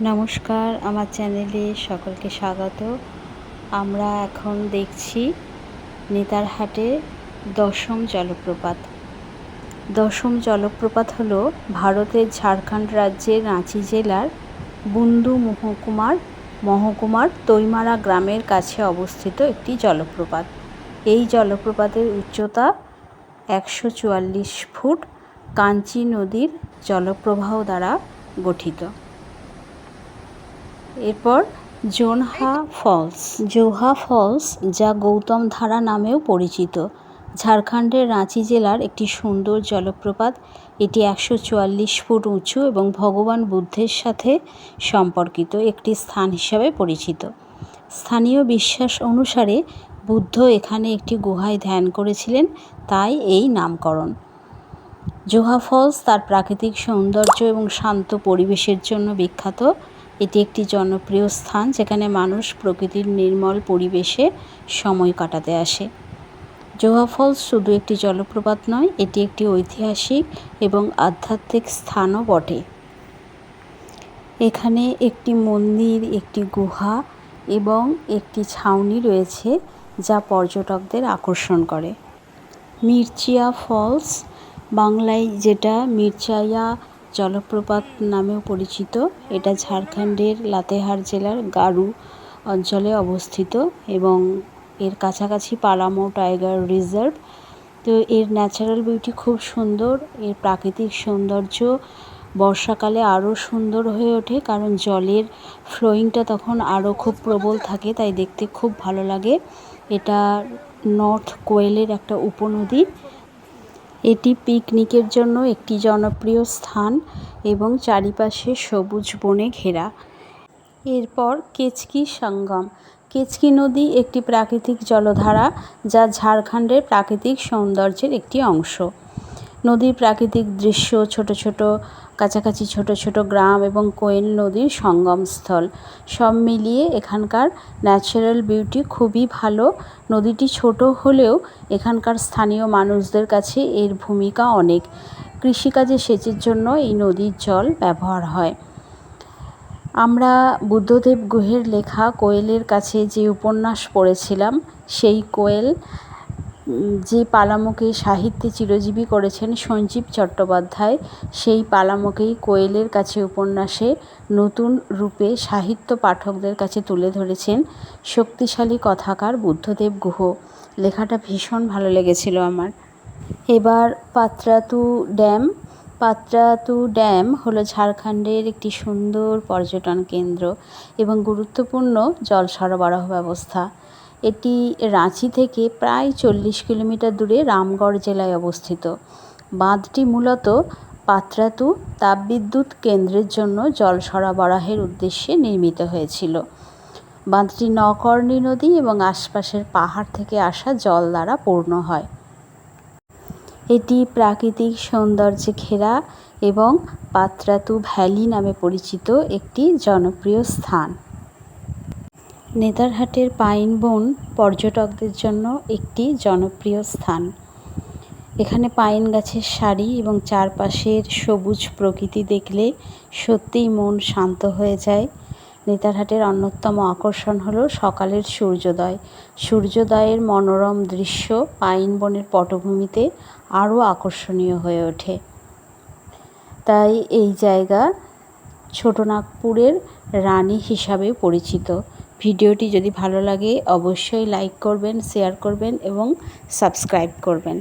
নমস্কার, আমার চ্যানেলে সকলকে স্বাগত। আমরা এখন দেখছি নেতারহাটে দশম জলপ্রপাত। দশম জলপ্রপাত হলো ভারতের ঝাড়খণ্ড রাজ্যের রাঁচি জেলার বুন্দু মহকুমার মহকুমার তৈমারা গ্রামের কাছে অবস্থিত একটি জলপ্রপাত। এই জলপ্রপাতের উচ্চতা একশো চুয়াল্লিশ ফুট, কাঞ্চি নদীর জলপ্রবাহ দ্বারা গঠিত। এরপর জোনহা ফলস। জোহা ফলস, যা গৌতম ধারা নামেও পরিচিত। ঝাড়খণ্ডের রাঁচি জেলার একটি সুন্দর জলপ্রপাত, এটি একশো চুয়াল্লিশ ফুট উঁচু এবং ভগবান বুদ্ধের সাথে সম্পর্কিত একটি স্থান হিসাবে পরিচিত। স্থানীয় বিশ্বাস অনুসারে বুদ্ধ এখানে একটি গুহায় ধ্যান করেছিলেন, তাই এই নামকরণ। জোহা ফলস তার প্রাকৃতিক সৌন্দর্য এবং শান্ত পরিবেশের জন্য বিখ্যাত। এটি একটি জনপ্রিয় স্থান যেখানে মানুষ প্রকৃতির নির্মল পরিবেশে সময় কাটাতে আসে। জোহা ফলস শুধু একটি জলপ্রপাত নয়, এটি একটি ঐতিহাসিক এবং আধ্যাত্মিক স্থানও বটে। এখানে একটি মন্দির, একটি গুহা এবং একটি ছাউনি রয়েছে যা পর্যটকদের আকর্ষণ করে। মির্চিয়া ফলস, বাংলায় যেটা মির্চাইয়া জলপ্রপাত নামেও পরিচিত। এটা ঝাড়খণ্ডের লাতেহার জেলার গারু অঞ্চলে অবস্থিত এবং এর কাছাকাছি পালামো টাইগার রিজার্ভ। তো এর ন্যাচারাল বিউটি খুব সুন্দর, এর প্রাকৃতিক সৌন্দর্য বর্ষাকালে আরও সুন্দর হয়ে ওঠে কারণ জলের ফ্লোয়িংটা তখন আরও খুব প্রবল থাকে, তাই দেখতে খুব ভালো লাগে। এটা নর্থ কোয়েলের একটা উপনদী। এটি পিকনিকের জন্য একটি জনপ্রিয় স্থান এবং চারিপাশে সবুজ বনে ঘেরা। এরপর কেচকি সঙ্গম। কেচকি নদী একটি প্রাকৃতিক জলধারা যা ঝাড়খণ্ডের প্রাকৃতিক সৌন্দর্যের একটি অংশ। নদীর প্রাকৃতিক দৃশ্য, ছোট ছোট, কাছাকাছি ছোট ছোট গ্রাম এবং কোয়েল নদীর সঙ্গমস্থল। সব মিলিয়ে এখানকার ন্যাচারাল বিউটি খুবই ভালো। নদীটি ছোট হলেও এখানকার স্থানীয় মানুষদের কাছে এর ভূমিকা অনেক। কৃষিকাজে সেচের জন্য এই নদীর জল ব্যবহার হয়। আমরা বুদ্ধদেব গুহের লেখা কোয়েলের কাছে যে উপন্যাস পড়েছিলাম, সেই কোয়েল যে পালামোকে সাহিত্যে চিরজীবী করেছেন সঞ্জীব চট্টোপাধ্যায়, সেই পালামোকেই কোয়েলের কাছে উপন্যাসে নতুন রূপে সাহিত্য পাঠকদের কাছে তুলে ধরেছেন শক্তিশালী কথাকার বুদ্ধদেব গুহ। লেখাটা ভীষণ ভালো লেগেছিল আমার। এবার পাত্রাতু ড্যাম। পাত্রাতু ড্যাম হলো ঝাড়খণ্ডের একটি সুন্দর পর্যটন কেন্দ্র এবং গুরুত্বপূর্ণ জল সরবরাহ ব্যবস্থা। এটি রাঁচি থেকে প্রায় চল্লিশ কিলোমিটার দূরে রামগড় জেলায় অবস্থিত। বাঁধটি মূলত পাত্রাতু তাপবিদ্যুৎ কেন্দ্রের জন্য জল সরবরাহের উদ্দেশ্যে নির্মিত হয়েছিল। বাঁধটি নকর্ণী নদী এবং আশপাশের পাহাড় থেকে আসা জল দ্বারা পূর্ণ হয়। এটি প্রাকৃতিক সৌন্দর্যে ঘেরা এবং পাত্রাতু ভ্যালি নামে পরিচিত একটি জনপ্রিয় স্থান। নেতারহাটের পাইন বন পর্যটকদের জন্য একটি জনপ্রিয় স্থান। এখানে পাইন গাছের সারি এবং চারপাশের সবুজ প্রকৃতি দেখলে সত্যিই মন শান্ত হয়ে যায়। নেতারহাটের অন্যতম আকর্ষণ হলো সকালের সূর্যোদয়। সূর্যোদয়ের মনোরম দৃশ্য পাইন বনের পটভূমিতে আরও আকর্ষণীয় হয়ে ওঠে। তাই এই জায়গা ছোটনাগপুরের রানী হিসাবে পরিচিত। ভিডিওটি যদি ভালো লাগে অবশ্যই লাইক করবেন শেয়ার করবেন এবং সাবস্ক্রাইব করবেন।